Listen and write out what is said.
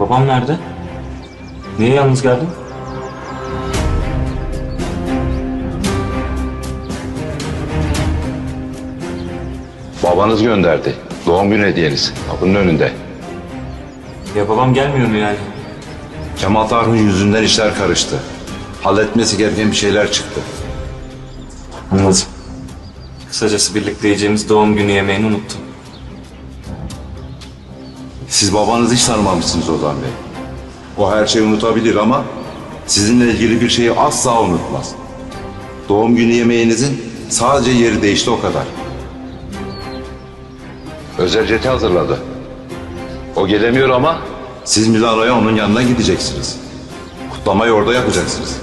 Babam nerede? Niye yalnız geldin? Babanız gönderdi. Doğum günü hediyeniz. Kapının önünde. Ya babam gelmiyor mu yani? Kemal Tarhun yüzünden işler karıştı. Halletmesi gereken bir şeyler çıktı. Anladım. Kısacası birlikte yiyeceğimiz doğum günü yemeğini unuttum. Siz babanızı hiç tanımamışsınız Ozan Bey. O her şeyi unutabilir ama sizinle ilgili bir şeyi asla unutmaz. Doğum günü yemeğinizin sadece yeri değişti o kadar. Özel jeti hazırladı. O gelemiyor ama siz Milano'ya onun yanına gideceksiniz. Kutlamayı orada yapacaksınız.